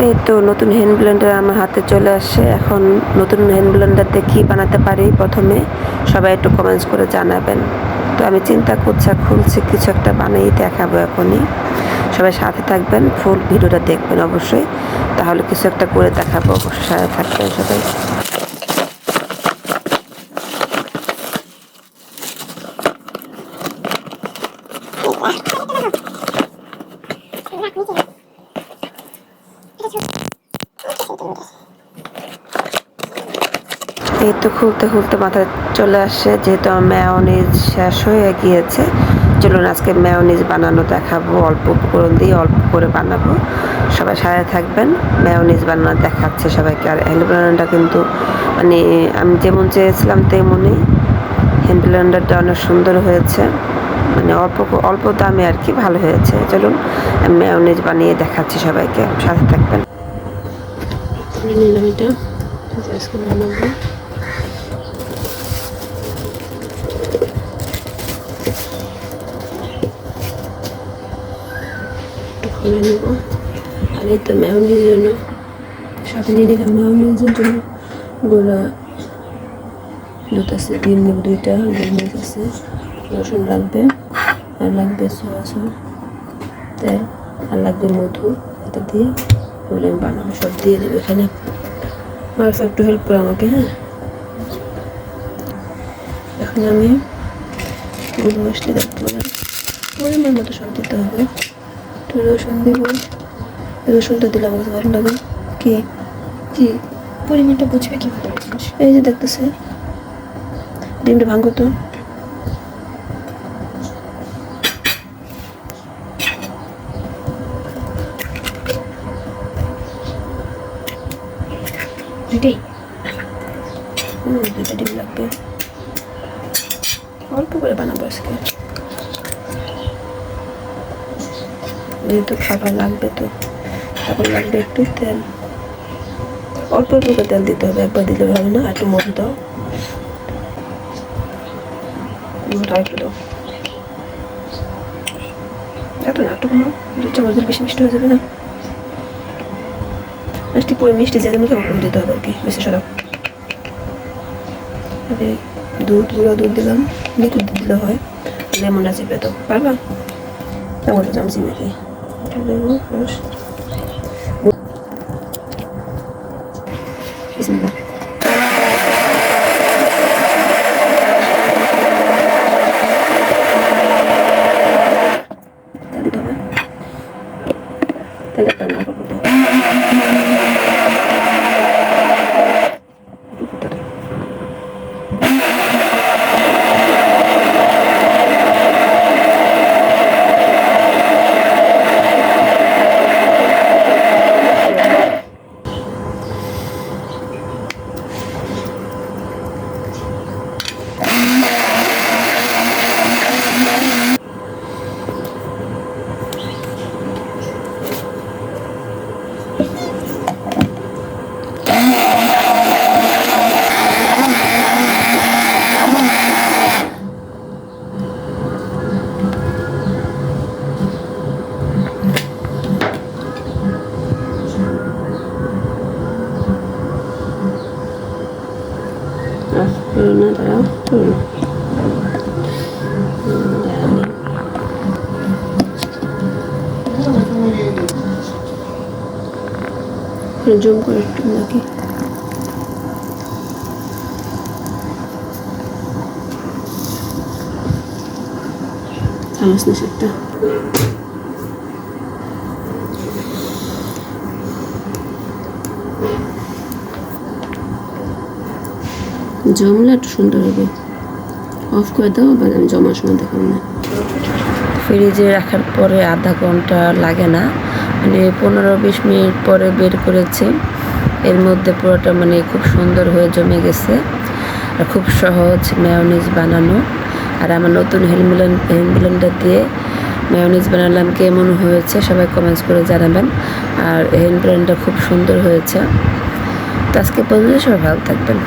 এই তো নতুন হ্যান্ড ব্লেন্ডার আমার হাতে চলে আসছে এখন নতুন হ্যান্ড ব্লেন্ডার দিয়ে কী বানাতে পারি প্রথমে সবাই একটু কমেন্টস করে জানাবেন তো আমি চিন্তা করছি আর খুলছি কিছু একটা বানিয়ে দেখাবো এখনই সবাই সাথে থাকবেন ফুল ভিডিওটা দেখবেন অবশ্যই তাহলে কিছু একটা করে দেখাবো অবশ্যই সাথে থাকবেন সবাই এই তো খুলতে খুলতে মাথায় চলে আসছে, যেহেতু আমার ম্যাওনিজ শেষ হয়ে গিয়েছে। চলুন আজকে ম্যাওনিজ বানানো দেখাবো, অল্প উপকরণ দিয়ে অল্প করে বানাবো। সবাই সাথে থাকবেন ম্যাওনিজ বানানো দেখাচ্ছে সবাইকে। আর হ্যান্ড ব্লেন্ডারটা কিন্তু মানে আমি যেমন চেয়েছিলাম তেমনই। হ্যান্ড ব্লেন্ডারটা অনেক সুন্দর হয়েছে। মানে অল্প অল্প দামে আর কি ভালো হয়েছে। চলুন, আমি ম্যাওনিজ বানিয়ে দেখাচ্ছি সবাইকে। সাথে থাকবেন। খুলে তো জন্য জন্য গোড়া। দুধ আছে ডিম নেব দুইটা আছে। রসুন লাগবে, আর লাগবে সোয়া সস তেল আর লাগবে মধু, এটা দিয়ে ওগুলো আমি বানাবো, সব দিয়ে দেবো এখানে। মার্ফ একটু হেল্প করো আমাকে হ্যাঁ? এখন আমি গুঁড়ো মশলা দেখতে পারেন পরিমাণ মতো সব দিতে হবে। একটু রসুন দেবো। রসুনটা দিলে আমার ভালো লাগে। কি? কি? পরিমাণটা বুঝবে কীভাবে? এই যে দেখতেছে, ডিমটা ভাঙো তো। হুম, দুটা ডিম লাগবে। অল্প করে বানাবো আজকে। যেহেতু খাবার লাগবে তো তখন লাগবে একটু তেল। অল্প অল্প করে তেল দিতে হবে, একবার দিলে হবে না, একটু মধু দাও। এত না, একটু দু চামচ বেশি মিষ্টি হয়ে যাবে না। মিষ্টি পুরো মিষ্টি যে মুখে ওরকম দিতে হবে আর কি। বেশি সরব। দুধ গুঁড়ো দুধ দিলাম। লিকুইড দুধ দিলে হয়। লেমন আছে পেতো। পারবা? টমেটো চামচি নাকি? বিসমিল্লাহ। আহ, হলো না দাঁড়াও হলো না। হুম, জানি। একটু জুম করে একটু নাকি চামচ জমলে একটু সুন্দর হবে। অফ করে দাও, আবার আমি জমার সময় দেখাবো না। ফ্রিজে রাখার পরে আধা ঘণ্টা লাগে না। মানে পনেরো বিশ মিনিট পরে বের করেছি। এর মধ্যে পুরোটা মানে খুব সুন্দর হয়ে জমে গেছে। আর খুব সহজ ম্যায়োনিজ বানানো। আর আমার নতুন হেলমেলেন হেলমেলেন্ডার দিয়ে ম্যায়োনিজ বানালাম, কেমন হয়েছে সবাই কমেন্টস করে জানাবেন। আর হ্যান্ড খুব সুন্দর হয়েছে। তো আজকে পর্যন্ত সবাই ভালো থাকবেন।